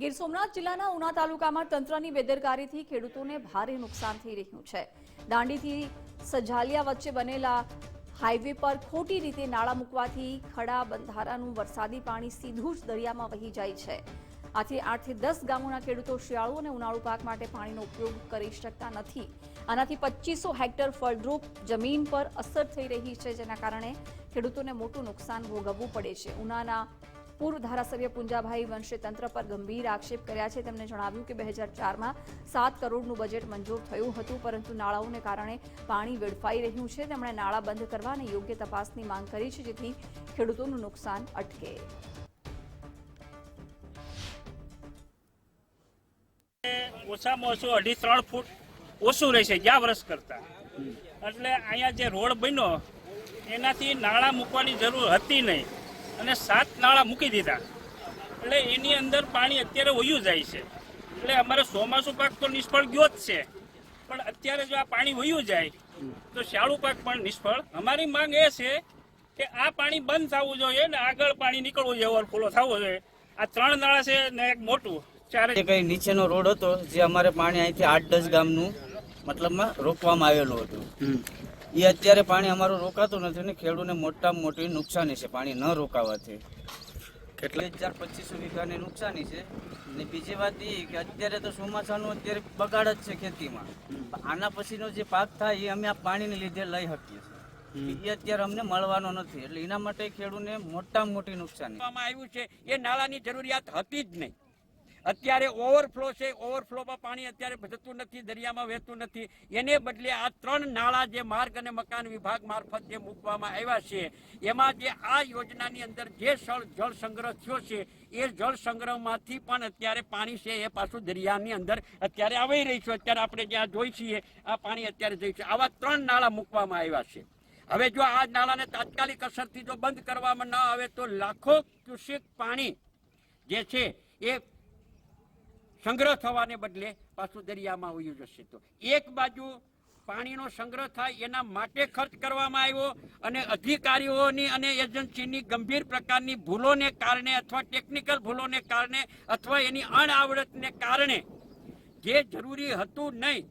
ગીર સોમનાથ જિલ્લાના ઉના તાલુકામાં તંત્રની બેદરકારીથી ખેડૂતોને ભારે નુકસાન થઈ રહ્યું છે. દાંડીથી સજાલિયા વચ્ચે બનેલા હાઈવે પર ખોટી રીતે નાળા મૂકવાથી ખડા બંધારાનું વરસાદી પાણી સીધું જ દરિયામાં વહી જાય છે. આથી આઠથી દસ ગામોના ખેડૂતો શિયાળુ અને ઉનાળુ પાક માટે પાણીનો ઉપયોગ કરી શકતા નથી. આનાથી પચીસો હેક્ટર ફળદ્રુપ જમીન પર અસર થઈ રહી છે, જેના કારણે ખેડૂતોને મોટું નુકસાન ભોગવવું પડે છે. ઉનાના પૂર્વ ધારાસભ્ય પુંજાભાઈ વંશે તંત્ર પર ગંભીર આક્ષેપ કર્યા છે. તેમણે જણાવ્યું કે બે હજાર ચારમાં સાત કરોડનું બજેટ મંજૂર થયું હતું, પરંતુ નાળાઓને કારણે પાણી વેડફાઈ રહ્યું છે. તેમણે નાળા બંધ કરવા અને યોગ્ય તપાસની માંગ કરી છે, જેથી ખેડૂતોનું નુકસાન અટકે. ઓછામાં ઓછું અઢી ત્રણ ફૂટ ઓછું રહેશે ગયા વર્ષ કરતા. એટલે અહીંયા જે રોડ બન્યો, એનાથી નાળા મૂકવાની જરૂર હતી નહીં. અને સાત નાળા મૂકી દીધા. એટલે એની અંદર પાણી અત્યારે વયું જાય છે. એટલે અમારે ચોમાસું પાક તો નિષ્ફળ ગયો જ છે. પણ અત્યારે જો આ પાણી વયું જાય તો શાળુ પાક પણ નિષ્ફળ. અમારી માંગ એ છે કે આ પાણી બંધ થવું જોઈએ ને આગળ પાણી નીકળવું જોઈએ ઓવરફ્લો થવો જોઈએ. આ ત્રણ નાળા છે ને એક મોટું. ચારે કઈ નીચેનો રોડ હતો જે અમારે પાણી અહીંથી આઠ દસ ગામનું મતલબમાં રોકવામાં આવેલું હતું. એ અત્યારે પાણી અમારું રોકાતું નથી ને ખેડૂને મોટામાં મોટી નુકસાની છે પાણી ન રોકાવાથી. કેટલા? હજાર પચીસો વીઘાની નુકસાની છે. ને બીજી વાત એ કે અત્યારે તો ચોમાસાનું અત્યારે બગાડ જ છે ખેતીમાં. આના પછીનો જે પાક થાય એ અમે આ પાણીને લીધે લઈ શકીએ છીએ. એ અત્યારે અમને મળવાનો નથી. એટલે એના માટે ખેડૂને મોટામાં મોટી નુકસાની. આવ્યું છે એ નાળાની જરૂરિયાત હતી જ નહીં. અત્યારે ઓવરફ્લો છે ઓવરફ્લોમાં પાણી અત્યારે જતું નથી, દરિયામાં વહેતું નથી. એને બદલે આ ત્રણ નાળા જે માર્ગ અને મકાન વિભાગ મારફત જે મૂકવામાં આવ્યા છે, એમાં જે આ યોજનાની અંદર જે જળ જળ સંગ્રહ થયો છે, એ જળ સંગ્રહમાંથી પણ અત્યારે પાણી છે એ પાછું દરિયાની અંદર અત્યારે આવી રહી છે. અત્યારે આપણે જ્યાં જોઈ છીએ, આ પાણી અત્યારે જઈ છે. આવા ત્રણ નાળા મૂકવામાં આવ્યા છે. હવે જો આ નાળાને તાત્કાલિક અસરથી જો બંધ કરવામાં ન આવે તો લાખો ક્યુસેક પાણી જે છે એ સંગ્રહ થવાને બદલે પાછું દરિયામાં વયું જશે તો. એક બાજુ પાણીનો સંગ્રહ થાય એના માટે ખર્ચ કરવામાં આવ્યો અને અધિકારીઓની અને એજન્સીની ગંભીર પ્રકારની ભૂલોને કારણે અથવા ટેકનિકલ ભૂલોને કારણે અથવા એની અણઆવડતને કારણે જે જરૂરી હતું નહીં,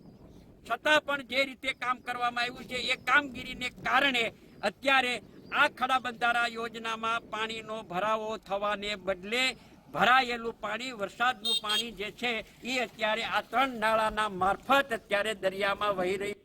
છતાં પણ જે રીતે કામ કરવામાં આવ્યું છે, એ કામગીરીને કારણે અત્યારે આ ખડા બંધારા યોજનામાં પાણીનો ભરાવો થવાને બદલે ભરાયેલું પાણી, વરસાદનું પાણી જે છે એ અત્યારે આ ત્રણ નાળાના મારફત અત્યારે દરિયામાં વહી રહ્યું